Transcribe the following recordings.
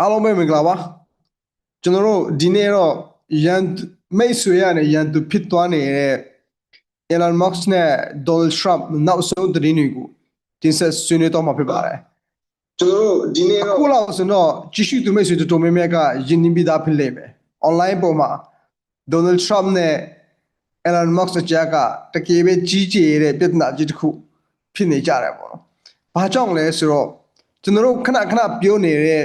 အားလုံးပဲမင်္ဂလာပါကျွန်တော်တို့ဒီနေ့တော့ရန်မိတ်ဆွေရနဲ့ရန်သူဖြစ်သွားနေတဲ့ Elon Musk နဲ့ Donald Trump နောက်ဆုံးသတင်းတွေကိုတင်ဆက်ဆွေးနွေးတော့မှာဖြစ်ပါတယ်ကျွန်တော်တို့ဒီနေ့တော့အခုလောက်ဆိုတော့ကြည့်ရှုသူမိတ်ဆွေတို့တော်များများကယဉ်နေပြီးသားဖြစ်လိမ့်မယ် online ပေါ်မှာ Donald Trump နဲ့ Elon Musk ကြားကတကယ်ပဲကြီးကျယ်တဲ့ပြဿနာကြီးတစ်ခုဖြစ်နေကြတယ်ပေါ့နော်။ဘာကြောင့်လဲဆိုတော့ကျွန်တော်တို့ခဏခဏပြောနေတဲ့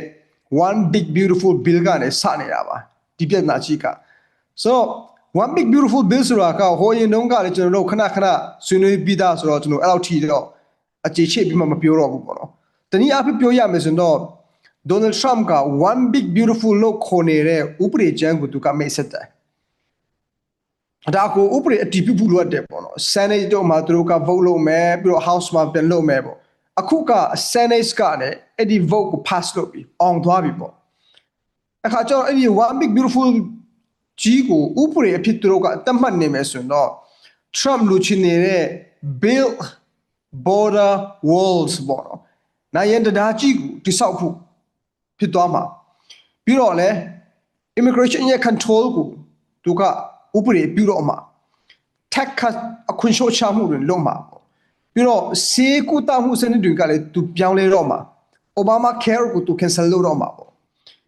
one big beautiful bill ကနေစနေတာပါဒီပြဿနာကြီးကဆိုတော့ one big beautiful bill ဆိုတာကဟိုရင်တုန်းကလည်းကျွန်တော်တို့ခဏခဏဆွေးနွေးပြီးသားဆိုတော့ကျွန်တော်အဲ့လောက်ထိတော့အခြေချပြီးမှမပြောတော့ဘူးပေါ့နော်။တနည်းအားဖြင့်ပြောရမယ်ဆိုတော့ Donald Trump က one big beautiful လို့ခေါ်နေတဲ့ဥပဒေကြမ်းကိုသူကမိတ်ဆက်တယ်။ဒါကိုဥပဒေအတည်ပြုဖို့လိုအပ်တယ်ပေါ့နော် Senate တို့မှာသူတို့က vote လုပ်မယ်ပြီးတော့ House မှာပြန်လုပ်မယ်ပေါ့ အခုက Senate ကလည်းအဲ့ဒီ vote ကို pass လုပ်ပြီးအောင်သွားပြီပေါ့အခါကျတော့အဲ့ဒီ one big beautiful ကြီးကိုဥပဒေအဖြစ်သူတို့ကတတ်မှတ်နေမယ်ဆိုရင်တော့ Trump လူချင်နေတဲ့ build border walls ပေါ့နော်နိုင်ရင်တရားကြီးကိုတိဆောက်ဖို့ဖြစ်သွားမှာပြီးတော့လည်း immigration ရဲ့ control ကိုသူကဥပဒေပြုတော့မှာ tax cut အခွင့်ရှော့ချမှုတွေလုပ်မှာပေါ့ ပြီးတော့စေကူတာမှုစနစ်တွေကလည်းသူပြောင်းလဲတော့မှာ Obama care ကိုသူ cancel လုပ်တော့မှာပေါ့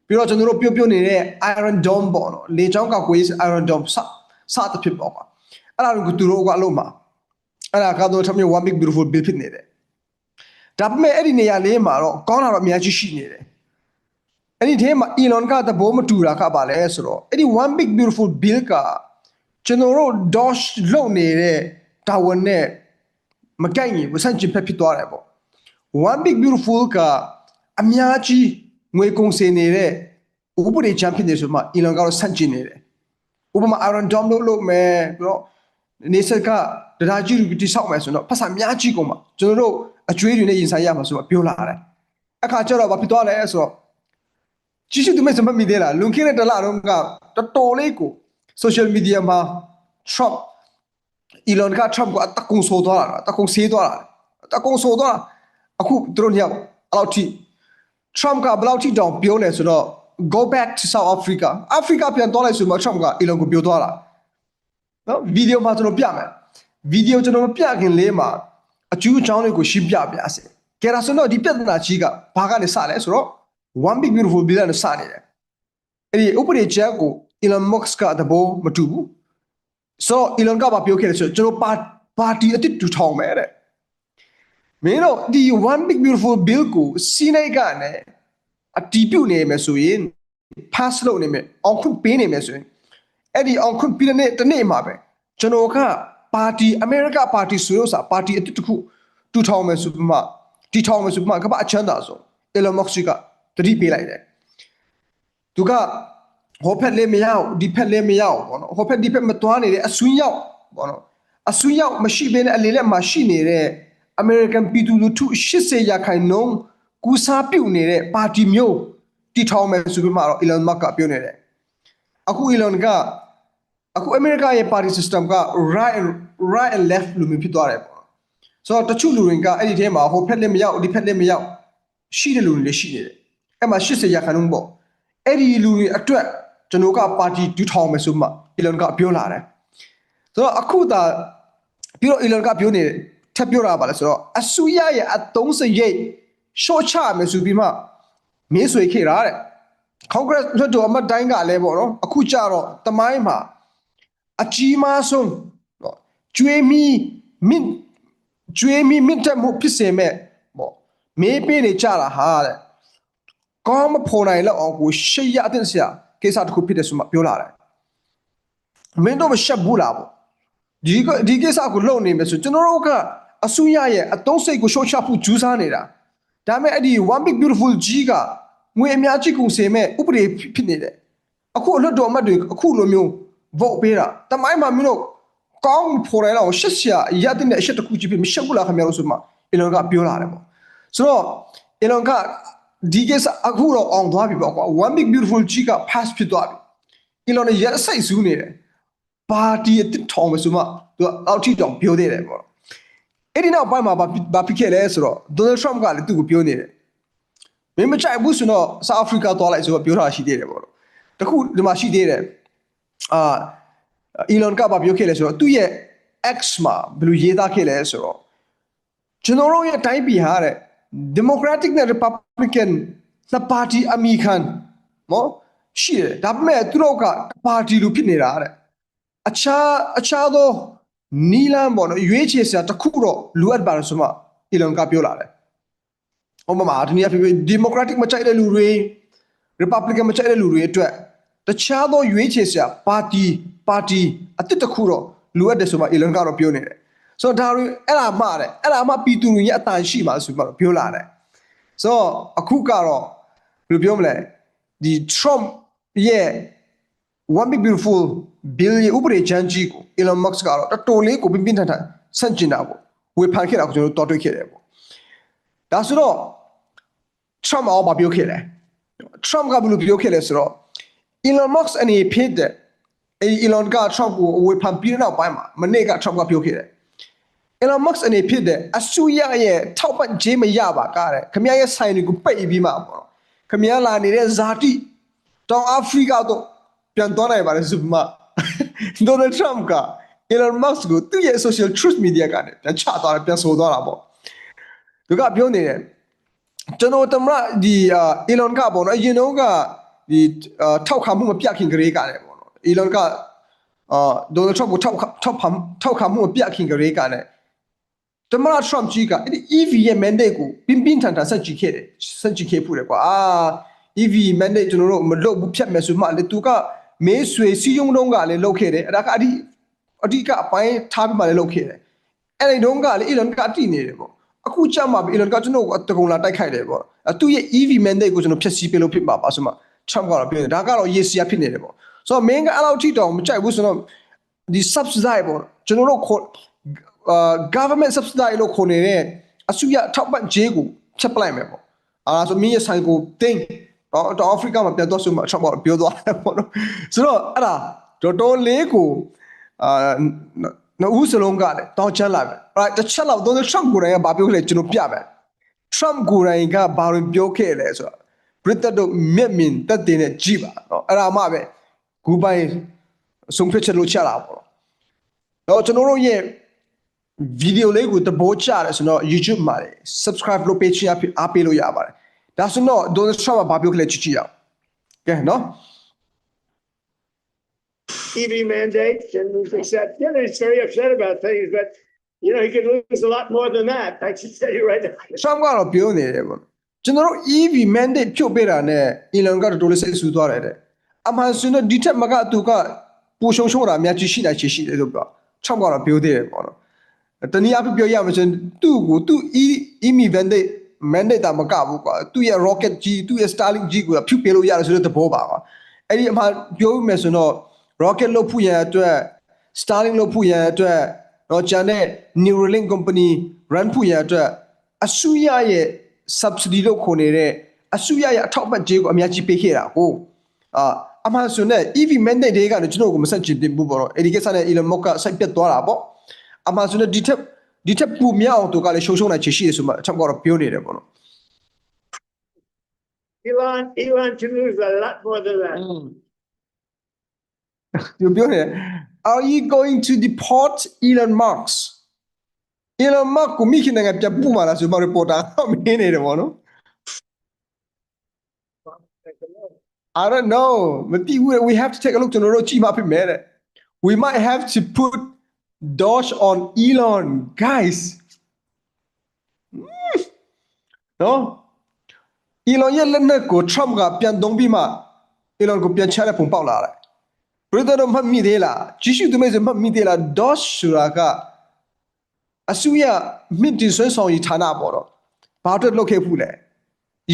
ပြီးတော့ကျွန်တော်တို့ပြောပြောနေတဲ့ Iron Dome ပေါ့နော်လေချောင်းကကွေး Iron Dome စစတဲ့ဖြစ်ပေါ့ကွာအဲ့ဒါကိုသူတို့ကအလုပ်မှာအဲ့ဒါကတော့ထမျိုး one big beautiful bill ဖြစ်နေတယ်ဒါပေမဲ့အဲ့ဒီနေရာလေးမှာတော့ကောင်းတာတော့အများကြီးရှိနေတယ်အဲ့ဒီထဲမှာ Elon ကသဘောမတူတာကပါလဲဆိုတော့အဲ့ဒီ one big beautiful bill ကကျွန်တော်တို့ Doge လုံနေတဲ့တာဝန်နဲ့ မကိုက်ရင်ဝဆန့်ကျင်ဖက်ဖြစ်သွားတယ်ပေါ့ one big beautiful ကအများကြီးငွေကုန်စည်နေတဲ့ဥပဒေချမ်းဖြစ်နေဆိုမှ Elon ကတော့ဆန့်ကျင်နေတယ်ဥပမာ Iron Dome လို့လုပ်မယ်ပြီးတော့နေဆက်ကတရားကြီးတွေတိဆောက်မယ်ဆိုတော့ဖတ်စာအများကြီးကုန်မှာကျွန်တော်တို့အကျွေးတွေနဲ့ရင်ဆိုင်ရမှာဆိုတော့ပြောလာတယ်အခါကျတော့ဘာဖြစ်သွားလဲဆိုတော့ကြည့်ရှုသူမဲ့စမမီသေးလားလွန်ခဲ့တဲ့တစ်လတော့ကတော်တော်လေးကို social media မှာ Trump Elon က Trump ကိုအတကုံဆိုသွားတာတကုံဆေးသွားတာတကုံဆိုသွားတာအခုသူတို့ညောက်အဲ့လောက်ထိ Trump ကဘယ်လောက်ထိတောင်ပြောလဲဆိုတော့ go back to South Africa Africa ပြန်သွားလိုက်ဆိုမှ Trump က Elon ကိုပြောသွားတာနော်ဗီဒီယိုမှာကျွန်တော်ပြမယ်ဗီဒီယိုကျွန်တော်မပြခင်လေးမှာအကျူးအချောင်းတွေကိုရှင်းပြပြစေကဲဒါဆိုတော့ဒီပြဿနာကြီးကဘာကနေစလဲဆိုတော့ one big beautiful bill နဲ့စနေတယ်အဲ့ဒီဥပဒေချက်ကို Elon Musk ကတဘောမတူဘူး ဆိုတော့ Elon ကဘာပြောခဲ့လဲဆိုတော့ကျွန်တော်ပါပါတီအတစ်တူထောင်မယ်တဲ့မင်းတို့ဒီ one big beautiful bill ကိုစီးနိုင်ကနေအတီးပြုတ်နေမယ်ဆိုရင် pass လုပ်နေမယ်အောင်ခွင့်ပေးနေမယ်ဆိုရင်အဲ့ဒီအောင်ခွင့်ပေးတဲ့နေ့တစ်နေ့မှာပဲကျွန်တော်ကပါတီအမေရိကပါတီဆိုလို့စာပါတီအတစ်တစ်ခုတူထောင်မယ်ဆိုပြီးမှတီထောင်မယ်ဆိုပြီးမှကမ္ဘာအချမ်းသာဆုံး Elon Musk ကတတိပေးလိုက်တယ်သူက ဟိုဖက်လေးမရောက်ဒီဖက်လေးမရောက်ဘောနော်ဟိုဖက်ဒီဖက်မသွားနေတဲ့အဆွင်းရောက်ဘောနော်အဆွင်းရောက်မရှိဘဲနဲ့အလေလက်မှာရှိနေတဲ့အမေရိကန်ပြည်သူလူထု80ရာခိုင်နှုန်းကူစားပြုတ်နေတဲ့ပါတီမျိုးတီထောင်မယ်ဆိုပြီးမှတော့ Elon Musk ကပြောနေတယ်အခု Elon ကအခုအမေရိကရဲ့ party system က right and right and left လို့မျိုးဖြစ်သွားတယ်ပေါ့ဆိုတော့တချို့လူတွေကအဲ့ဒီထဲမှာဟိုဖက်လေးမရောက်ဒီဖက်လေးမရောက်ရှိတဲ့လူတွေလည်းရှိနေတယ်အဲ့မှာ80ရာခိုင်နှုန်းပေါ့အဲ့ဒီလူတွေအတွက် ကျွန်တော်ကပါတီတူထောင်မယ်ဆိုမှ Elon ကပြောလာတယ်ဆိုတော့အခုသာပြီးတော့ Elon ကပြောနေတယ်ထပ်ပြောတာပါလဲဆိုတော့အဆူရရဲ့အသုံးစရိတ်ရှော့ချမယ်ဆိုပြီးမှမင်းဆွေခေတာတဲ့ Congress လွှတ်တော်အမတ်တိုင်းကလည်းပေါ့နော်အခုကြတော့တမိုင်းမှာအကြီးမားဆုံးတော့ကျွေးမီမင်းကျွေးမီမင်းတက်မှုဖြစ်စေမဲ့ပေါ့မေးပေးနေကြတာဟာတဲ့ကောင်းမဖော်နိုင်လောက်အောင်ကိုရှေ့ရအတဲ့ဆရာ ကိစ္စတစ်ခုဖြစ်တယ်ဆိုမှပြောလာတယ်မင်းတို့မရှက်ဘူးလားပေါ့ဒီကဒီကိစ္စကိုလုပ်နေမယ်ဆိုကျွန်တော်တို့ကအဆူရရဲ့အတုံးစိတ်ကိုရှော့ချဖို့ကြိုးစားနေတာဒါပေမဲ့အဲ့ဒီ one big beautiful ကြီးကငွေအများကြီးကုန်စေမဲ့ဥပဒေဖြစ်နေတယ်အခုအလွတ်တော်အမတ်တွေအခုလိုမျိုး vote ပေးတာတမိုင်းမှာမင်းတို့ကောင်းဖော်ရတော့ရှစ်ဆရာရတဲ့အရှက်တစ်ခုကြီးဖြစ်မရှက်ဘူးလားခင်ဗျားတို့ဆိုမှ Elon ကပြောလာတယ်ပေါ့ဆိုတော့ Elon က ဒီကိစ္စအခုတော့အောင်သွားပြီပေါ့ကွာ one big beautiful ကြီးက pass ဖြစ်သွားပြီ Elon ရဲ့ရက်စိတ်ဆူးနေတယ်ပါတီအစ်ထောင်မယ်ဆိုမှသူကအောက်ထိတောင်ပြောသေးတယ်ပေါ့အဲ့ဒီနောက်ပိုင်းမှာဘာဘာဖြစ်ခဲ့လဲဆိုတော့ Donald Trump ကလည်းသူ့ကိုပြောနေတယ်မင်းမကြိုက်ဘူးဆိုတော့ဆာအာဖရိကသွားလိုက်ဆိုတော့ပြောတာရှိသေးတယ်ပေါ့နော်တခုဒီမှာရှိသေးတယ်အာအီလွန်ကဘာပြောခဲ့လဲဆိုတော့သူ့ရဲ့ X မှာဘယ်လိုရေးသားခဲ့လဲဆိုတော့ကျွန်တော်တို့ရဲ့တိုင်းပြည်ဟာတဲ့ Democratic နဲ့ Republican နှစ်ပါတီအမိခံနော်ရှိတယ်ဒါပေမဲ့သူတို့ကပါတီလိုဖြစ်နေတာတဲ့အခြားအခြားသောနီလန်ပေါ့နော်ရွေးချယ်စရာတစ်ခုတော့လိုအပ်ပါတယ်ဆိုမှအီလွန်ကပြောလာတယ်ဟောမှာဒီနေ့ဖြစ် Democratic မကြိုက်တဲ့လူတွေ Republican မကြိုက်တဲ့လူတွေအတွက်တခြားသောရွေးချယ်စရာပါတီပါတီအစ်စ်တစ်ခုတော့လိုအပ်တယ်ဆိုမှအီလွန်ကတော့ပြောနေတယ် ဆိုတော့ဒါတွေအဲ့ဒါမှတဲ့အဲ့ဒါမှပြည်သူတွေရဲ့အတန်ရှိမှဆိုမှတော့ပြောလာတယ်ဆိုတော့အခုကတော့ဘယ်လိုပြောမလဲဒီ Trump ရဲ့ one big beautiful bill ရဲ့ဥပဒေချမ်းကြီးကို Elon Musk ကတော့တော်တော်လေးကိုပြင်းပြင်းထန်ထန်ဆန့်ကျင်တာကိုဝေဖန်ခဲ့တာကိုကျွန်တော်တို့တော်တွေ့ခဲ့တယ်ပေါ့ဒါဆိုတော့ Trump အောဘာပြောခဲ့လဲ Trump ကဘယ်လိုပြောခဲ့လဲဆိုတော့ Elon Musk အနေဖြစ်တဲ့အဲ Elon က Trump ကိုဝေဖန်ပြီးတဲ့နောက်ပိုင်းမှာမနေ့က Trump ကပြောခဲ့တယ် Elon Musk အနေဖြစ်တဲ့အဆူရရဲ့ထောက်ပံ့ခြင်းမရပါကားတဲ့ခမရရဲ့ဆိုင်တွေကိုပိတ်ပြီးမှပေါ့နော်ခမရလာနေတဲ့ဇာတိတောင်အာဖရိကတော့ပြန်သွားနိုင်ပါတယ်ဆိုမှ Donald Trump က Elon Musk ကိုသူ့ရဲ့ social truth media ကနေပြန်ချသွားတယ်ပြန်ဆိုသွားတာပေါ့သူကပြောနေတယ်ကျွန်တော်တမရဒီအာ Elon ကပေါ့နော်အရင်တော့ကဒီအာထောက်ခံမှုမပြတ်ခင်ကလေးကလည်းပေါ့နော် Elon ကအာ Donald Trump ကိုထောက်ခံထောက်ခံထောက်ခံမှုမပြတ်ခင်ကလေးကလည်း တမရ Trump ကြီးကအဲ့ဒီ EV ရဲ့ mandate ကိုပြင်းပြင်းထန်ထန်ဆက်ကြည့်ခဲ့တယ်ဆက်ကြည့်ခဲ့ဖူးတယ်ကွာအာ EV mandate ကျွန်တော်တို့မလုပ်ဘူးဖြတ်မယ်ဆိုမှလေသူကမေးဆွေစီယုံတုံးကလည်းလုပ်ခဲ့တယ်အဲ့ဒါကအဓိအဓိကအပိုင်းထားပြီးမှလည်းလုပ်ခဲ့တယ်အဲ့ဒီတုန်းကလေ Elon ကအတိနေတယ်ပေါ့အခုကြမှာ Elon ကကျွန်တော်ကိုတကုံလာတိုက်ခိုက်တယ်ပေါ့အဲ့သူရဲ့ EV mandate ကိုကျွန်တော်ဖျက်ဆီးပေးလို့ဖြစ်ပါပါဆိုမှ Trump ကတော့ပြောတယ်ဒါကတော့ရေစီယာဖြစ်နေတယ်ပေါ့ဆိုတော့မင်းကအဲ့လောက်ထိတောင်မကြိုက်ဘူးဆိုတော့ဒီ subsidize ပေါ့ကျွန်တော်တို့ခေါ်အာ government subsidize လို့ခေါ်နေတဲ့အစုရထောက်ပံ့ကြေးကိုချက်ပလိုက်မယ်ပေါ့အာဆိုမင်းရဲ့ဆိုင်ကိုတင်းတော့တော့အာဖရိကမှာပြန်တော့ဆိုမှ Trump ကပြောသွားတယ်ပေါ့နော်ဆိုတော့အဲ့ဒါတော်တော်လေးကိုအာနော်ဦးစလုံးကလည်းတောင်းချမ်းလာပဲ right တစ်ချက်လောက် Donald Trump ကိုယ်တိုင်ကဘာပြောလဲကျွန်တော်ပြမယ် Trump ကိုယ်တိုင်ကဘာလို့ပြောခဲ့လဲဆိုတော့ဘရစ်တက်တို့မျက်မြင်တက်တင်နဲ့ကြည့်ပါနော်အဲ့ဒါမှပဲဂူပိုင်ဆုံးဖြတ်ချက်လို့ချက်လာပေါ့တော့ကျွန်တော်တို့ရဲ့ ဗီဒီယိုလေးကိုတဘောချတယ်ဆိုတော့ YouTube မှာလေ subscribe လုပ်ပေးချင်အားပေးလို့ရပါတယ်ဒါဆိုတော့ Donald Trump ကဘာပြောခဲ့လဲကြည့်ကြည့်အောင်ကဲနော် EV mandates and he's upset, you know, he's very upset about things, but you know, he could lose a lot more than that. I can tell you right now. Trump ကတော့ပြောနေတယ်ပေါ့ကျွန်တော်တို့ EV mandate ဖြုတ်ပေးတာနဲ့ Elon ကတော်တော်လေးစိတ်ဆူသွားတယ်တဲ့အမှန်ဆိုရင်တော့ဒီထက်မကသူကပူရှုံရှုံတာအများကြီးရှိနိုင်ချေရှိတယ်လို့ပြော Trump ကတော့ပြောသေးတယ်ပေါ့နော် တနည်းအားဖြင့်ပြောရမှာဆိုရင်သူ့ကိုသူ့ EV mandate mandate တာမကဘူးကွာသူ့ရဲ့ rocket ကြီးသူ့ရဲ့ Starlink ကြီးကိုဖြုတ်ပေးလို့ရတယ်ဆိုတဲ့သဘောပါကွာအဲ့ဒီအမှပြောမယ်ဆိုတော့ rocket လို့ဖူးရန်အတွက် Starlink လို့ဖူးရန်အတွက်တော့ကျန်တဲ့ Neuralink company run ဖူးရန်အတွက်အစုရရဲ့ subsidy လို့ခေါ်နေတဲ့အစုရရဲ့အထောက်အပံ့ကြေးကိုအများကြီးပေးခဲ့တာဟုတ်အာအမှန်ဆိုရင် EV mandate တွေကလည်းကျွန်တော်ကိုမဆက်ချင်ဘူးပေါ့နော်အဲ့ဒီကိစ္စနဲ့ Elon Musk ကစိုက်ပြတ်သွားတာပေါ့ အမှန်ဆိုရင်ဒီထက်ဒီထက်ပူမြောက်အောင်သူကလည်းရှုံရှုံနိုင်ချေရှိတယ်ဆိုမှအချက်ကတော့ပြောနေတယ်ပေါ့နော် Elon, Elon can lose a lot more than that. သူပြောနေတယ် Are you going to deport Elon Musk Elon Musk ကိုမိခင်နိုင်ငံပြန်ပို့မှာလားဆိုမှ reporter ကမင်းနေတယ်ပေါ့နော် I don't know မသိဘူး we have to take a look ကျွန်တော်တို့ကြည့်မှဖြစ်မယ်တဲ့ we might have to put Doge on Elon guys နော် Elon ရဲ့လက်နက်ကို Trump ကပြန်သုံးပြီးမှ Elon ကိုပြန်ချတဲ့ပုံပေါက်လာတယ်ဘယ်တော့မှတ်မိသေးလားကြီးစုသူမိတ်ဆွေမှတ်မိသေးလား Doge ဆိုတာကအစုရမြင့်တင်ဆွဲဆောင်ရည်ဌာနပေါ့တော့ဘာအတွက်လုပ်ခဲ့ဖူးလဲ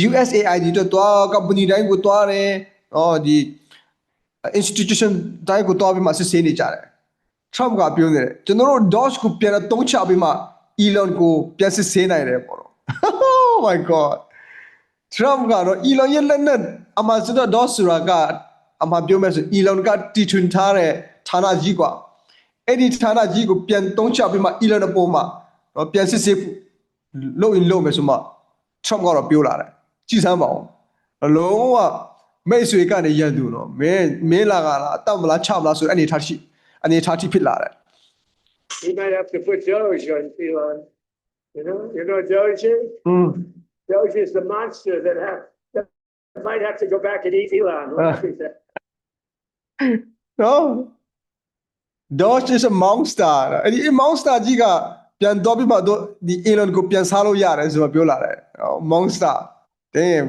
USAID တို့တွား company တိုင်းကိုတွားတယ်။အော်ဒီ institution တိုင်းကိုတွားပြီးမှစစ်ဆေးနေကြတယ်။ Trump ကပြောနေတယ်ကျွန်တော်တို့ Doge ကိုပြန်တော့တုံးချပြီးမှ Elon ကိုပြန်စစ်ဆေးနိုင်တယ်ပေါ့တော့။ Oh my god Trump ကတော့ Elon ရဲ့လက်နဲ့အမှဆိုတော့ Doge ဆိုတာကအမှပြောမယ်ဆို Elon ကတီထွင်ထားတဲ့ဌာနကြီးกว่าအဲ့ဒီဌာနကြီးကိုပြန်တုံးချပြီးမှ Elon အပေါ်မှာတော့ပြန်စစ်ဆေးဖို့လုပ်ရင်လုပ်မယ်ဆိုမှ Trump ကတော့ပြောလာတယ် ကြည်စမ်းပါအောင်အလုံးဝမိတ်ဆွေကနေရန်သူနော်မင်းမင်းလာကလားအတော့မလားချမလားဆိုတဲ့အနေထားရှိ အနေထားတိဖြစ်လာတယ် He might have to put Doge on Elon. You know, you know what Doge is? อืม Doge is the monster that have, that might have to go back and eat Elon. Uh. နော် Dodge is a monster အဲ့ဒီ monster ကြီးကပြန်တော့ပြီးမှတော့ဒီ Elon ကိုပြန်စားလို့ရတယ်ဆိုတော့ပြောလာတယ် monster damn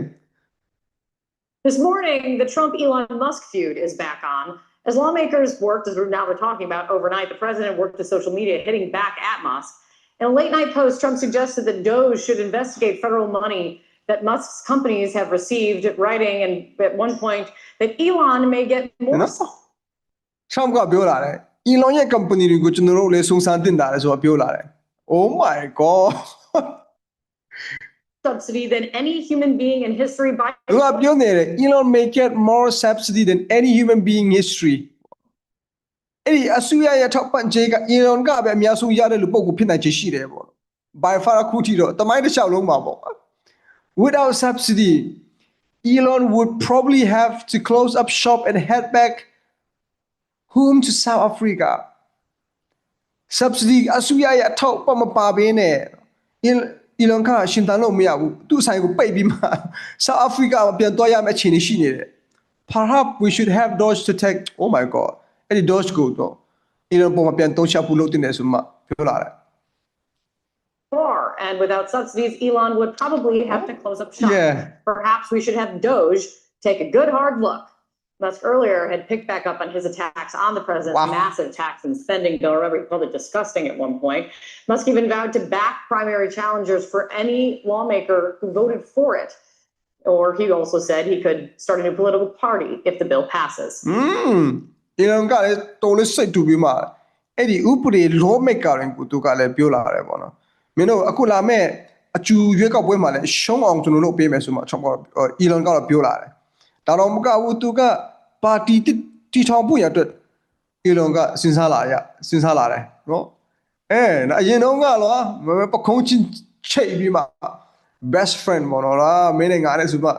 This morning, the Trump Elon Musk feud is back on. As lawmakers worked, as we're now we're talking about overnight, the president worked the social media hitting back at Musk. In a late night post, Trump suggested that Doge should investigate federal money that Musk's companies have received, writing and at one point that Elon may get more နော် Trump ကပြောလာတယ် Elon ရဲ့ company တွေကိုကျွန်တော်တို့လည်းစုံစမ်းတင်တာလေဆိုတော့ပြောလာတယ် Oh my god 'Oh subsidy than any human being in history by သူကပြောနေတယ် Elon may get more subsidy than any human being in history အဲ့ဒီအစိုးရရဲ့ထောက်ပံ့ကြေးက Elon ကပဲအများဆုံးရတဲ့လူပုဂ္ဂိုလ်ဖြစ်နိုင်ခြေရှိတယ်ပေါ့ by far အခုထိတော့တမိုင်းတစ်လျှောက်လုံးမှာပေါ့ without subsidy Elon would probably have to close up shop and head back home to South Africa subsidy အစိုးရရဲ့အထောက်ပံ့မပါဘဲနဲ့ Elon- Elon ကရှင်တန်လို့မရဘူးသူ့ဆိုင်ကိုပိတ်ပြီးမှ South Africa မှာပြန်သွားရမယ့်အခြေအနေရှိနေတယ် perhaps we should have Doge to take oh my god အဲ့ဒီ Doge ကိုတော့ Elon ပေါ်မှာပြန်သုံးချဖို့လုပ်တင်တယ်ဆိုမှပြောလာတယ် more. And without subsidies, Elon would probably have to close up shop. Yeah. Perhaps we should have Doge take a good hard look. Musk earlier had picked back up on his attacks on the president's Wow. massive tax and spending bill. Remember, he called it disgusting at one point. Musk even vowed to back primary challengers for any lawmaker who voted for it. Or he also said he could start a new political party if the bill passes. อืม Elon ကလည်းတော်လေးစိတ်တူပြီးမှအဲ့ဒီဥပဒေ lawmaker တွေကိုသူကလည်းပြောလာတယ်ပေါ့နော်မင်းတို့အခုလာမဲ့အကျူရွေးကောက်ပွဲမှာလည်းရှုံးအောင်ကျွန်တော်တို့ပေးမယ်ဆိုမှချောင်းက Elon ကတော့ပြောလာတယ်ဒါတော့မကဘူးသူက ပါတီတီထောင်ဖို့ရအတွက် Elon ကစဉ်းစားလာရစဉ်းစားလာတယ်နော်အဲနော်အရင်တော့ကတော့မမပခုံးချင်းချိတ်ပြီးမှ best friend ပေါ့နော်လားမင်းနဲ့ငါနဲ့ဆိုမှ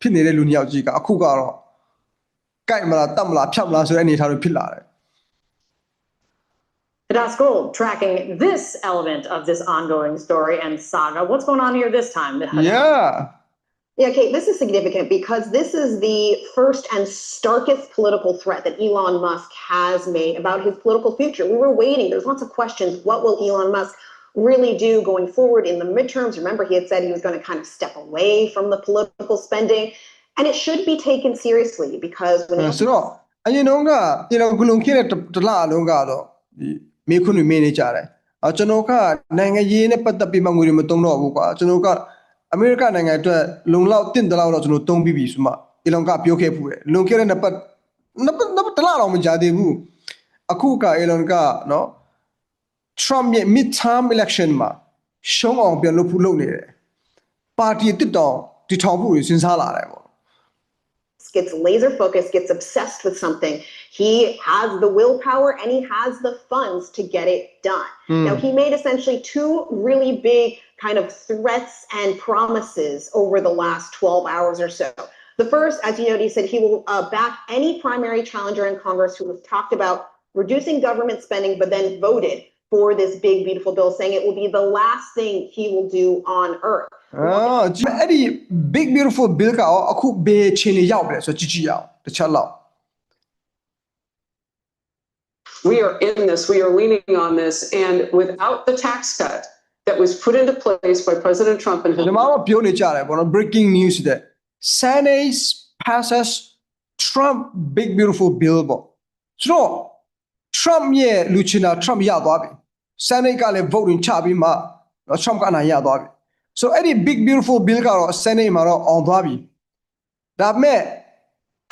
ဖြစ်နေတဲ့လူနှစ်ယောက်ကြီးကအခုကတော့ကြိုက်မလားတတ်မလားဖြတ်မလားဆိုတဲ့အနေအထားတွေဖြစ်လာတယ် Das Gold tracking this element of this ongoing story and saga. What's going on here this time? yeah Yeah, Kate, this is significant because this is the first and starkest political threat that Elon Musk has made about his political future. We were waiting. There's lots of questions. What will Elon Musk really do going forward in the midterms? Remember, he had said he was going to kind of step away from the political spending. And it should be taken seriously because when အဲ he ဆိုတော့အရင်တော့ကဒီလိုဂလုံခင်းတဲ့တတလားအလုံးကတော့ဒီမေခွန်းတွေမင်းနေကြတယ်အကျွန်တော်ကနိုင်ငံရေးနဲ့ပတ်သက်ပြီးမှငွေတွေမတုံးတော့ဘူးကွာကျွန်တော်က အမေရိကန်နိုင်ငံအတွက်လုံလောက်တင့်တလောက်တော့ကျွန်တော်တုံးပြီးပြီဆိုမှအီလွန်ကပြောခဲ့ဖူးတယ်လုံခဲ့တဲ့နှစ်ပတ်နှစ်ပတ်နှစ်ပတ်တလားတော့မကြသေးဘူးအခုကအီလွန်ကနော် Trump ရဲ့ midterm election မှာရှုံးအောင်ပြန်လုပ်ဖို့လုပ်နေတယ်ပါတီတစ်တောင်တီထောင်ဖို့ရစဉ်းစားလာတယ်ပေါ့ gets laser focused, gets obsessed with something, he has the willpower and he has the funds to get it done. Now, he made essentially two really big kind of threats and promises over the last 12 hours or so. The first, as you noted, he said he will uh, back any primary challenger in Congress who has talked about reducing government spending, but then voted for this big, beautiful bill, saying it will be the last thing he will do on earth. အာကြည့်အဲ့ဒီ big beautiful bill ကရောအခုဘယ်ချိန်နေရောက်ပြီလဲဆိုတော့ကြည့်ကြည့်ရအောင်တစ်ချက်လောက် We are in this, we are leaning on this, and without the tax cut that was put into place by President Trump and his ဒီမှာတော့ပြောနေကြတယ်ပေါ့နော် breaking news တဲ့ Senate passes Trump big beautiful bill ပေါ့ဆိုတော့ Trump ရဲ့လူချင်တာ Trump ရသွားပြီ Senate ကလည်း vote ချပြီးမှနော် Trump ကအနိုင်ရသွားပြီ so အဲ့ဒီ big beautiful bill ကတော့ Senate မှာတော့အောင်သွားပြီဒါပေမဲ့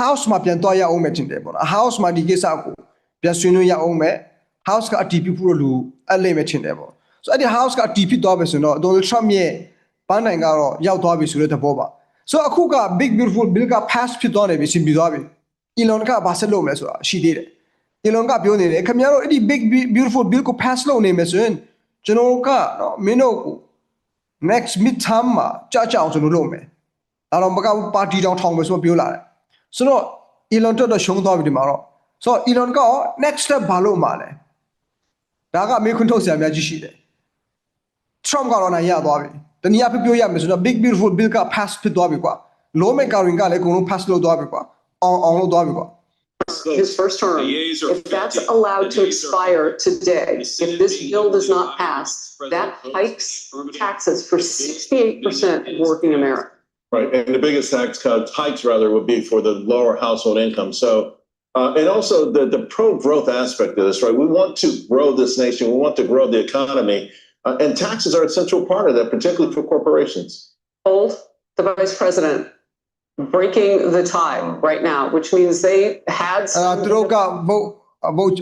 house မှာပြန်သွားရအောင်မယ်တင်တယ်ပေါ့နော် house မှာဒီကိစ္စကို ပြန်ဆွေးနွေးရအောင်မယ် house ကအတီးပြဖို့လို့လူအဲ့လိမ့်မယ်တင်တယ်ပေါ့ဆိုအဲ့ဒီ house ကအတီးပြသွားပြီဆိုတော့ Donald Trump ရဲ့ပန်းနိုင်ကတော့ရောက်သွားပြီဆိုတဲ့သဘောပါဆိုအခုက big beautiful bill က pass ဖြစ်သွားနေပြီရှင်ပြီးသွားပြီ Elon ကဘာဆက်လုပ်မလဲဆိုတာရှိသေးတယ် Elon ကပြောနေတယ်ခင်ဗျားတို့အဲ့ဒီ big beautiful bill ကို pass လုပ်နေမယ်ဆိုရင်ကျွန်တော်ကနော်မင်းတို့ကို next midterm မှာကြာကြာအောင်ကျွန်တော်လုပ်မယ်ဒါတော့မကဘူးပါတီတောင်ထောင်မယ်ဆိုတော့ပြောလာတယ်ဆိုတော့ Elon တက်တော့ရှုံးသွားပြီဒီမှာတော့ ဆိုတော့ Elon ကရော next step ဘာလို့မှာလဲဒါကမေခွန်းထုတ်ဆရာများကြီးရှိတယ် Trump ကတော့နိုင်ရသွားပြီတနည်းအားဖြင့်ပြောရမယ်ဆိုတော့ big beautiful bill က pass ဖြစ်သွားပြီကွာ law makering ကလည်းအကုန်လုံး pass လုပ်သွားပြီကွာအောင်အောင်လုပ်သွားပြီကွာ His first term, The yeas are if that's 50, allowed the to nays are expire 40. today, The if Senate this being bill does not divided, pass, President that votes hikes affirmative. taxes for sixty-eight percent of working Americans. Right, and the biggest tax cuts, hikes rather, would be for the lower household income. So, uh, and also the, the pro-growth aspect of this, right? We want to grow this nation. We want to grow the economy. Uh, and taxes are a central part of that, particularly for corporations. Hold the vice president breaking the tie right now, which means they had. အဲ့ဒါသူတို့က vote vote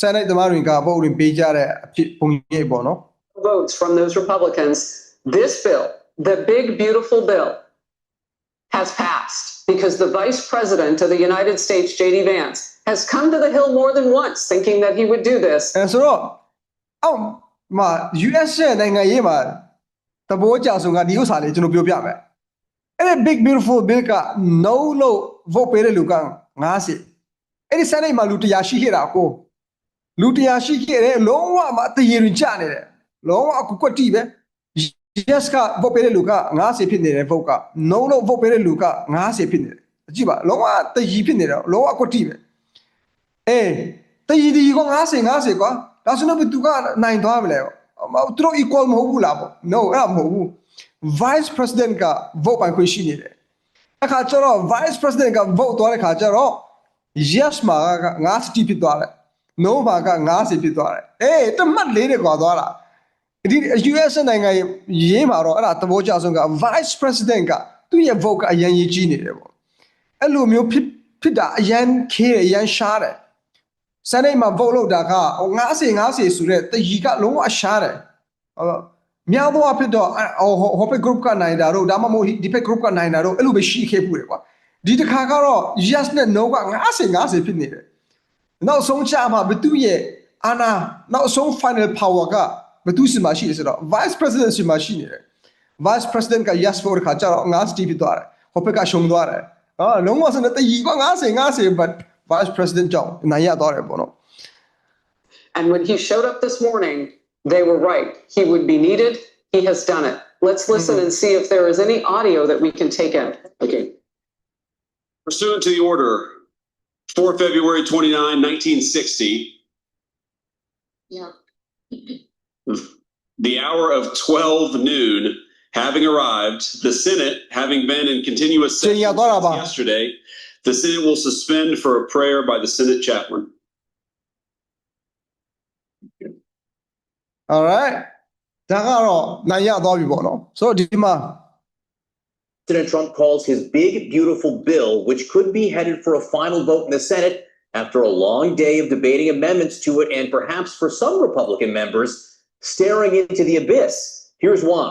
Senate သမားတွေက vote တွေပေးကြတဲ့အဖြစ်ပုံရိပ်ပေါ့နော် votes from those Republicans, this bill, the big, beautiful bill, has passed because the vice president of the United States, J.D. Vance, has come to the Hill more than once thinking that he would do this. အဲဆိုတော့အောက်မှာ US ရဲ့နိုင်ငံရေးမှာသဘောကျဆုံးကဒီဥစ္စာလေးကျွန်တော်ပြောပြမယ်အဲ့ဒီ big beautiful bill က no လို့ vote ပေးတဲ့လူက90အဲ့ဒီ Senate မှာလူ100ရှိခဲ့တာကိုလူ100ရှိခဲ့တယ်လုံးဝမအတရေရင်ကြနေတယ်လုံးဝအကူကွက်တိပဲ yes က vote ပေးတဲ့လူက90ဖြစ်နေတယ် vote က no လို့ vote ပေးတဲ့လူက90ဖြစ်နေတယ်ကြည့်ပါလုံးဝတရီဖြစ်နေတယ်လုံးဝအကွက်တိပဲအေးတည်တည်က90 90ကွာဒါဆိုတော့ဘယ်သူကနိုင်သွားမလဲမသူတို့ equal မဟုတ်ဘူးလားပေါ့ no အဲ့ဒါမဟုတ်ဘူး vice president က vote ပိုင်ခွင့်ရှိနေတယ်အခါကျတော့ vice president က vote သွားတဲ့ခါကျတော့ yes မှာက90ဖြစ်သွားတယ် no မှာက90ဖြစ်သွားတယ်အေးတမတ်လေးတွေကွာသွားတာ ဒီ US နိုင်ငံရေးမှာတော့အဲ့ဒါသဘောကျဆုံးက vice president ကသူ့ရဲ့ vote ကအရင်ရေးကြီးနေတယ်ပေါ့အဲ့လိုမျိုးဖြစ်ဖြစ်တာအရင်ခေးတယ်အရင်ရှားတယ်စနေမှာ vote လုပ်တာကဟို90 90ဆိုတဲ့တရီကလုံးဝရှားတယ်ဟောမြောက်တော့ဖြစ်တော့ဟိုဟိုဘက် group ကနိုင်တာတော့ဒါမှမဟုတ်ဒီဘက် group ကနိုင်တာတော့အဲ့လိုပဲရှိခဲ့ဘူးလေကွာဒီတစ်ခါကတော့ yes နဲ့ no က90 90ဖြစ်နေတယ်နောက်ဆုံးချမှာဘသူရဲ့အာနာနောက်ဆုံး final power က ဘသူစီမှာရှိတယ်ဆိုတော့ vice president စီမှာရှိနေတယ် vice president က yes vote ခါကျတော့90ဖြစ်သွားတယ်ဟိုဘက်ကရှုံးသွားတယ်ဟာလုံးဝစနေတရီက90 90 but vice president ကြောင့်နိုင်ရသွားတယ်ပေါ့နော် And when he showed up this morning, they were right. He would be needed. He has done it. Let's listen and see if there is any audio that we can take in. Okay. Pursuant to the order for February 29, 1960. Yeah. The hour of 12 noon having arrived, the Senate having been in continuous Sing session ya, Dora ba? since yesterday, the Senate will suspend for a prayer by the Senate chaplain. alright ဒါကတော့နိုင်ရသွားပြီပေါ့နော်ဆိုတော့ဒီမှာ President Trump calls his big, beautiful bill, which could be headed for a final vote in the Senate after a long day of debating amendments to it, and perhaps for some Republican members, staring into the abyss. Here's why.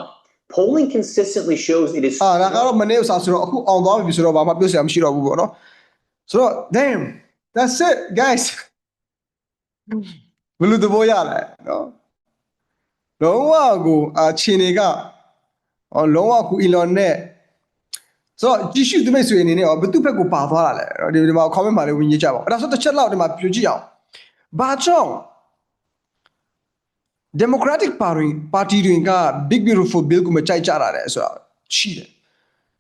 Polling consistently shows it is အာဒါကတော့မနေ့ဥစားဆိုတော့အခုအောင်သွားပြီဆိုတော့ဘာမှပြောစရာမရှိတော့ဘူးပေါ့နော်ဆိုတော့ damn that's it guys ဘယ်လိုသဘောရလဲနော်လုံးဝကိုအချင်းတွေကအော်လုံးဝကို Elon နဲ့ဆိုတော့ကြည့်ရှုသူမိတ်ဆွေအနေနဲ့ရောဘယ်သူဘက်ကိုပါသွားတာလဲဒီဒီမှာ comment မှာလေးဝင်ရေးကြပါဦးအဲ့ဒါဆိုတစ်ချက်လောက်ဒီမှာပြကြည့်အောင်ဘာကြောင့် Democratic Party Party တွေက Big Beautiful Bill ကိုမကြိုက်ကြတာလဲဆိုတာရှိတယ်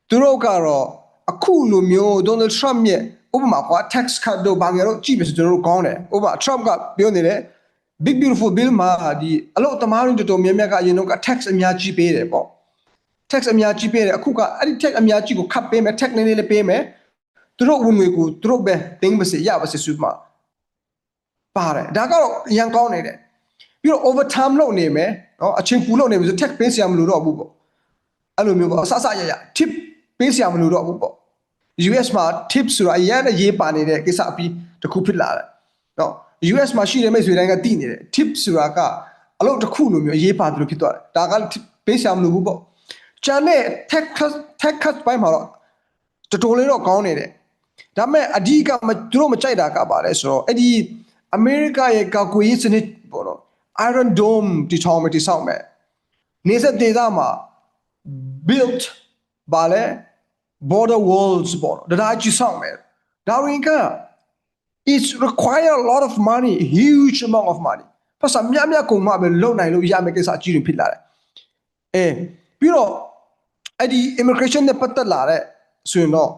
သူတို့ကတော့အခုလိုမျိုး Donald Trump ရဲ့ဥပမာကွာ tax cut တို့ဘာငယ်တော့ကြည့်ပြီဆိုကျွန်တော်တို့ကောင်းတယ်ဥပမာ Trump ကပြောနေတယ် Big Beautiful Bill မှာဒီအလို့သမားတွေတော်တော်များများကအရင်တော့ tax အများကြီးပေးတယ်ပေါ့ tax အများကြီးပေးတယ်အခုကအဲ့ဒီ tax အများကြီးကို cut ပေးမယ် tax နည်းနည်းလေးပေးမယ်သူတို့ဝင်ငွေကိုသူတို့ပဲတင်းပါစေရပါစေဆိုမှပါတယ်ဒါကတော့အရင်ကောင်းနေတယ် ပြီးတော့ overtime လုပ်နေမယ်နော်အချိန်ပူလုပ်နေမယ်ဆို tax ပေးစရာမလိုတော့ဘူးပေါ့အဲ့လိုမျိုးပေါ့အဆအဆရရ tip ပေးစရာမလိုတော့ဘူးပေါ့ US မှာ tip ဆိုတာအရင်နဲ့ရေးပါနေတဲ့ကိစ္စအပြီးတစ်ခုဖြစ်လာတယ်နော် US မှာရှိတဲ့မိတ်ဆွေတိုင်းကတည်နေတယ် tip ဆိုတာကအလုပ်တစ်ခုလိုမျိုးအရေးပါတယ်လို့ဖြစ်သွားတယ်ဒါက tip ပေးစရာမလိုဘူးပေါ့ကျန်တဲ့ tech cut tech cut ဘိုင်းမှာတော့တော်တော်လေးတော့ကောင်းနေတယ်ဒါပေမဲ့အဓိကမသူတို့မကြိုက်တာကပါလဲဆိုတော့အဲ့ဒီအမေရိကရဲ့ကာကွယ်ရေးစနစ်ပေါ့နော် Iron Dome တီထောင်မယ်တီဆောက်မယ်နေဆက်ဒေသမှာ built ပါလဲ border walls ပေါ့နော်ဒါဒါကြီးဆောင်မယ်ဒါရင်က it's require a lot of money huge amount of money ဖဆမြတ်မြတ်ကုန်မှပဲလုံနိုင်လို့ရမယ်ကိစ္စအကြီးတွေဖြစ်လာတယ်အဲပြီးတော့အဲ့ဒီ immigration နဲ့ပတ်သက်လာတဲ့ဆိုရင်တော့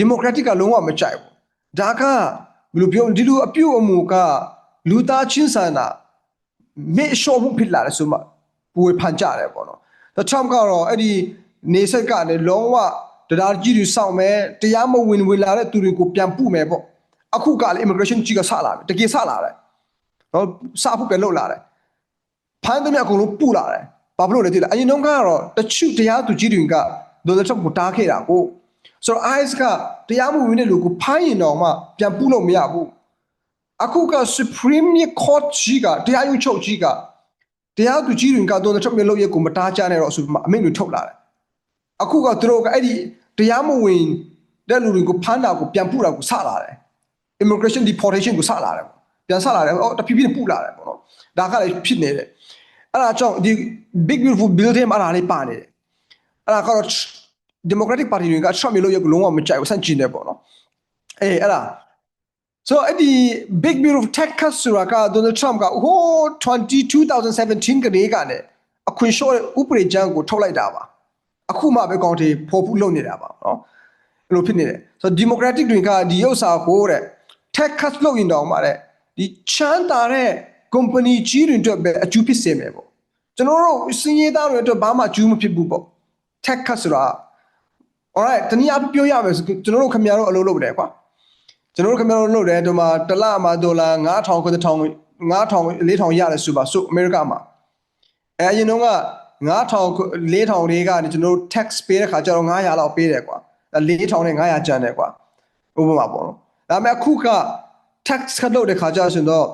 democratic ကလုံးဝမကြိုက်ဘူးဒါကဘယ်လိုပြောဒီလိုအပြုတ်အမူကလူသားချင်းစာနာ မေ့လျှော့မှုဖြစ်လာတယ်ဆိုမှပူဝေဖန်ကြတယ်ပေါ့နော်ဒါချမ်ကတော့အဲ့ဒီနေဆက်ကနေလုံးဝတရားကြီးတွေစောင့်မယ်တရားမဝင်ဝင်လာတဲ့သူတွေကိုပြန်ပို့မယ်ပေါ့အခုကလည်း immigration ကြီးကဆလာပြီတကယ်ဆလာတယ်နော်စဖို့ပဲလုပ်လာတယ်ဖမ်းသမျှအကုန်လုံးပို့လာတယ်ဘာဖြစ်လို့လဲသိလားအရင်တုန်းကတော့တချို့တရားသူကြီးတွေကဒေါ်နယ်ထရမ့်ကိုတားခဲ့တာကိုဆိုတော့ ICE ကတရားမဝင်တဲ့လူကိုဖမ်းရင်တော့မှပြန်ပို့လို့မရဘူး အခုက Supreme Court ကြီးကတရားရုံးချုပ်ကြီးကတရားသူကြီးတွေကဒေါ်နယ်ထရမ့်ရဲ့လုပ်ရက်ကိုမတားကြနဲ့တော့ဆိုပြီးမှအမိန့်တွေထုတ်လာတယ်အခုကသူတို့ကအဲ့ဒီတရားမဝင်တဲ့လူတွေကိုဖမ်းတာကိုပြန်ပို့တာကိုစလာတယ် immigration deportation ကိုစလာတယ်ပေါ့ပြန်စလာတယ်အော်တဖြည်းဖြည်းပို့လာတယ်ပေါ့နော်ဒါကလည်းဖြစ်နေတယ်အဲ့ဒါကြောင့်ဒီ big beautiful bill ထဲမှာအဲ့ဒါလေးပါနေတယ်အဲ့ဒါကတော့ democratic party တွေက Trump ရဲ့လုပ်ရက်ကိုလုံးဝမကြိုက်ဘူးဆန့်ကျင်တယ်ပေါ့နော်အေးအဲ့ဒါ so အဲ့ဒီ big beautiful tech cut ဆိုတာက Donald Trump ကဟိုး2017ကနေကနေအခွင့်လျှော့တဲ့ဥပဒေကြမ်းကိုထုတ်လိုက်တာပါအခုမှပဲကောင်တီဖော်ဖူးလုပ်နေတာပါနော်အဲ့လိုဖြစ်နေတယ်ဆိုတော့ democratic တွေကဒီဥစ္စာကိုတဲ့ tech cut လုပ်ရင်တောင်မှတဲ့ဒီချမ်းသာတဲ့ company ကြီးတွေအတွက်ပဲအကျိုးဖြစ်စေမယ်ပေါ့ကျွန်တော်တို့စင်ရသားတွေအတွက်ဘာမှကျူးမဖြစ်ဘူးပေါ့ tech cut ဆိုတာ alright တနည်းအားဖြင့်ပြောရမယ်ဆိုကျွန်တော်တို့ခင်ဗျားတို့အလုပ်လုပ်တယ်ကွာ ကျွန်တော်တို့ခင်ဗျားတို့လုပ်တယ်ဒီမှာတစ်လမှာဒေါ်လာ9000 9000 9000 4000ရတယ်ဆိုပါဆိုအမေရိကမှာအဲအရင်တော့က9000 4000လေးကနေကျွန်တော်တို့ tax ပေးတဲ့ခါကျတော့900လောက်ပေးတယ်ကွာအဲ4000နဲ့900ကျန်တယ်ကွာဥပမာပေါ့နော်ဒါပေမဲ့အခုက tax ကလုပ်တဲ့ခါကျဆိုတော့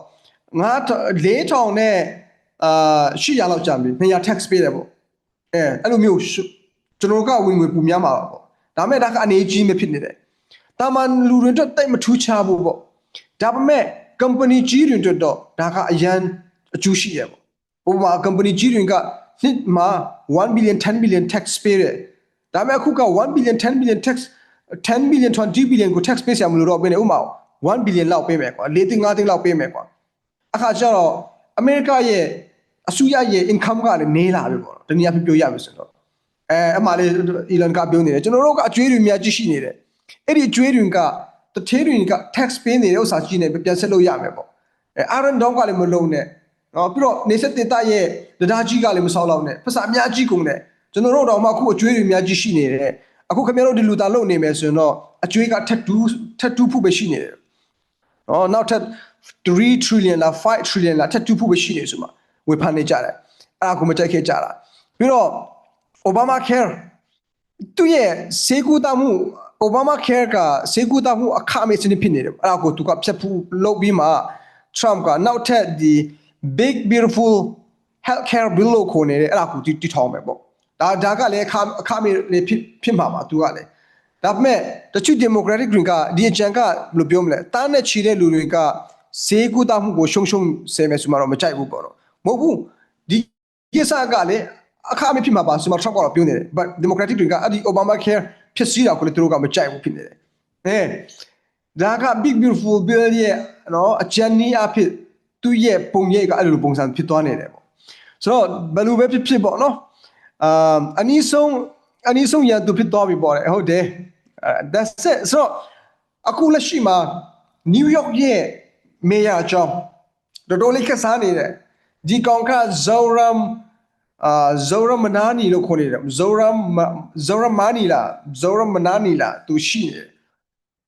9 4000နဲ့အာ800လောက်ကျန်ပြီ200 tax ပေးတယ်ပေါ့အဲအဲ့လိုမျိုးရှုကျွန်တော်တို့ကဝင်ငွေပူများမှာပါပေါ့ဒါပေမဲ့ဒါကအနေကြီးမဖြစ်နေတယ် တာမန်လူတွေအတွက်တိတ်မထူးခြားဘူးပေါ့ဒါပေမဲ့ company ကြီးတွေအတွက်တော့ဒါကအရန်အကျိုးရှိရပေါ့ဥပမာ company ကြီးတွေကနှစ်မှာ1 billion 10 billion tax ပေးတယ်ဒါပေမဲ့အခုက1 billion 10 billion tax 10 billion 20 billion ကို tax ပေးရမလို့တော့ဘယ်နဲ့ဥပမာ1 billion လောက်ပေးမယ်ကွာ4သိန်း5သိန်းလောက်ပေးမယ်ကွာအခါကျတော့အမေရိကရဲ့အစိုးရရဲ့ income ကလည်းနေလာပြီပေါ့တနည်းအားဖြင့်ပြောရမယ်ဆိုတော့အဲအမှလေး Elon ကပြောနေတယ်ကျွန်တော်တို့ကအကျွေးတွေများကြီးရှိနေတယ် အဲ့ဒီအကျွေးတွေကတထေးတွေက tax ပေးနေတဲ့ဥစ္စာကြီးနေပြန်ဆက်လို့ရမယ်ပေါ့အဲ Aaron Down ကလည်းမလုံးနဲ့နော်ပြီးတော့နေဆက်တင်တရဲ့တရားကြီးကလည်းမဆောက်လောက်နဲ့ဖဆအများကြီးကုန်တယ်ကျွန်တော်တို့တော့မှအခုအကျွေးတွေအများကြီးရှိနေတယ်အခုခင်ဗျားတို့ဒီလူသားလုံနေမယ်ဆိုရင်တော့အကျွေးကထက်တူးထက်တူးဖို့ပဲရှိနေတယ်နော်နောက်ထပ်3 trillion လား5 trillion လားထက်တူးဖို့ပဲရှိနေဆိုမှဝေဖန်နေကြတယ်အဲ့ဒါကိုမကြိုက်ခဲ့ကြတာပြီးတော့ Obama care သူရဲ့စေကူတာမှု Obama care ကစေကူတာမှုအခမဲ့စနစ်ဖြစ်နေတယ်အဲ့ဒါကိုသူကဖြတ်ဖို့လုပ်ပြီးမှ Trump ကနောက်ထပ်ဒီ big beautiful health care bill လို့ခေါ်နေတယ်အဲ့ဒါကိုတီထောင်မယ်ပေါ့ဒါဒါကလည်းအခအခမဲ့လည်းဖြစ်ဖြစ်မှာပါသူကလည်းဒါပေမဲ့တချို့ democratic green ကဒီအကြံကဘယ်လိုပြောမလဲတားနဲ့ချီတဲ့လူတွေကစေကူတာမှုကိုရှုံရှုံဆယ်မယ်ဆိုမှတော့မကြိုက်ဘူးပေါ့နော်မဟုတ်ဘူးဒီကိစ္စကလည်းအခါမဖြစ်မှာပါဆိုမှ Trump ကတော့ပြောနေတယ် but democratic တွေကအဲ့ဒီ Obama care ဖြစ်စီတာကိုလည်းသူတို့ကမကြိုက်ဘူးဖြစ်နေတယ်အဲဒါက big beautiful bill ရဲ့နော်အကြံနည်းအဖြစ်သူ့ရဲ့ပုံရိပ်ကအဲ့လိုပုံစံဖြစ်သွားနေတယ်ပေါ့ဆိုတော့ဘယ်လိုပဲဖြစ်ဖြစ်ပေါ့နော်အာအနည်းဆုံးအနည်းဆုံးရန်သူဖြစ်သွားပြီပေါ့လေဟုတ်တယ်အဲ that's it ဆိုတော့အခုလက်ရှိမှာ New York ရဲ့ mayor အကြောင်းတော်တော်လေးခက်စားနေတယ်ဒီကောင်က Zoram အာဇိုရမနာနီလို့ခေါ်နေတယ်ဇိုရမဇိုရမာနီလားဇိုရမနာနီလားသူရှိနေတယ်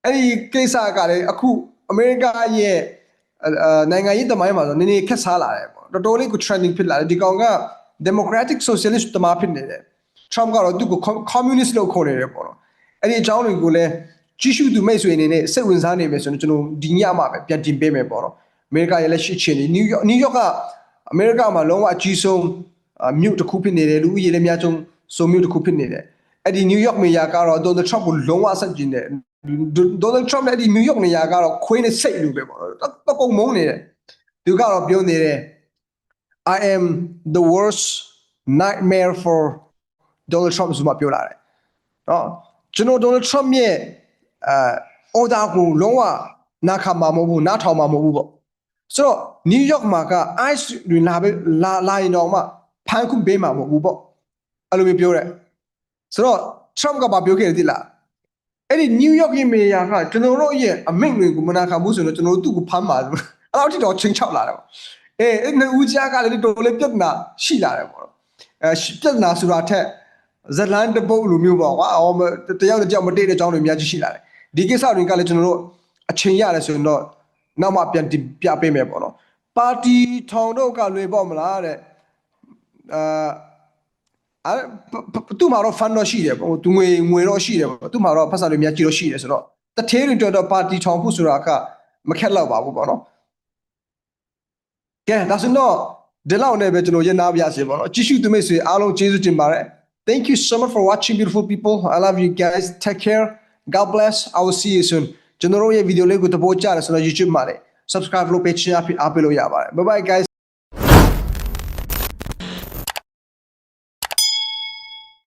အဲ့ဒီကိစ္စကလည်းအခုအမေရိကရဲ့အာနိုင်ငံရေးတမိုင်းမှာဆိုနည်းနည်းခက်စားလာတယ်ပေါ့တော်တော်လေးကို trending ဖြစ်လာတယ်ဒီကောင်က democratic socialist တမဖြစ်နေတယ် Trump ကတော့သူ့ကို communist လို့ခေါ်နေတယ်ပေါ့နော်အဲ့ဒီအကြောင်းတွေကိုလည်းကြီးစုသူမိတ်ဆွေအနေနဲ့စိတ်ဝင်စားနေမယ်ဆိုတော့ကျွန်တော်ဒီညမှာပဲပြန်တင်ပေးမယ်ပေါ့နော်အမေရိကရဲ့လက်ရှိအခြေအနေ New York New York ကအမေရိကမှာလုံးဝအကြီးဆုံးအာ မြို့တစ်ခုဖြစ်နေတယ်လူဦးရေလည်းအများဆုံးဆိုမြို့တစ်ခုဖြစ်နေတယ်အဲ့ဒီ New York မေယာကတော့ Donald Trump ကိုလုံးဝဆန့်ကျင်တယ် Donald Trump နဲ့ဒီ New York နေရာကတော့ခွေးနဲ့စိတ်လူပဲပေါ့တော့တကုံမုန်းနေတယ်သူကတော့ပြောနေတယ် I am the worst nightmare for Donald Trump ဆိုမှပြောလာတယ်နော်ကျွန်တော် Donald Trump ရဲ့အဲ order ကိုလုံးဝနာခံမှာမဟုတ်ဘူးနားထောင်မှာမဟုတ်ဘူးပေါ့ဆိုတော့ New York မှာက ICE တွေလာပဲလာလာရင်တော့မှ ဖမ်းခုပေးမှာမဟုတ်ဘူးပေါ့အဲ့လိုမျိုးပြောတယ်ဆိုတော့ Trump ကဘာပြောခဲ့လဲသိလားအဲ့ဒီ New York ရဲ့မေယာကကျွန်တော်တို့ရဲ့အမိန့်တွေကိုမနာခံဘူးဆိုတော့ကျွန်တော်တို့သူ့ကိုဖမ်းပါအဲ့လောက်ထိတော့ချင်းချောက်လာတယ်ပေါ့အေးအဲ့နှစ်ဦးကြားကလည်းတော်တော်လေးပြဿနာရှိလာတယ်ပေါ့အဲပြဿနာဆိုတာထက်ဇလန်တပုတ်လိုမျိုးပေါ့ကွာအော်တယောက်တစ်ယောက်မတည့်တဲ့အကြောင်းတွေအများကြီးရှိလာတယ်ဒီကိစ္စတွေကလည်းကျွန်တော်တို့အချိန်ရတယ်ဆိုရင်တော့နောက်မှပြန်တင်ပြပေးမယ်ပေါ့နော်ပါတီထောင်တော့ကလွေပေါ့မလားတဲ့ အာအဲ့သူ့မှာတော့ fund တော့ရှိတယ်ပေါ့သူငွေငွေတော့ရှိတယ်ပေါ့သူ့မှာတော့ဖက်စာတွေအများကြီးတော့ရှိတယ်ဆိုတော့တထဲတွေတော့တော့ပါတီထောင်ဖို့ဆိုတာကမခက်တော့ပါဘူးပေါ့နော်ကဲဒါဆိုတော့ဒီလောက်နဲ့ပဲကျွန်တော်ရနာပြရစီပေါ့နော်ကြည့်ရှုသူမိတ်ဆွေအားလုံးကျေးဇူးတင်ပါတယ် Thank you so much for watching beautiful people I love you guys take care God bless I will see you soon ကျွန်တော်တို့ရဲ့ဗီဒီယိုလေးကိုသဘောကျတယ်ဆိုတော့ YouTube မှာလည်း subscribe လုပ်ပေးချင်အဖြစ်အားပေးလို့ရပါတယ် Bye bye guys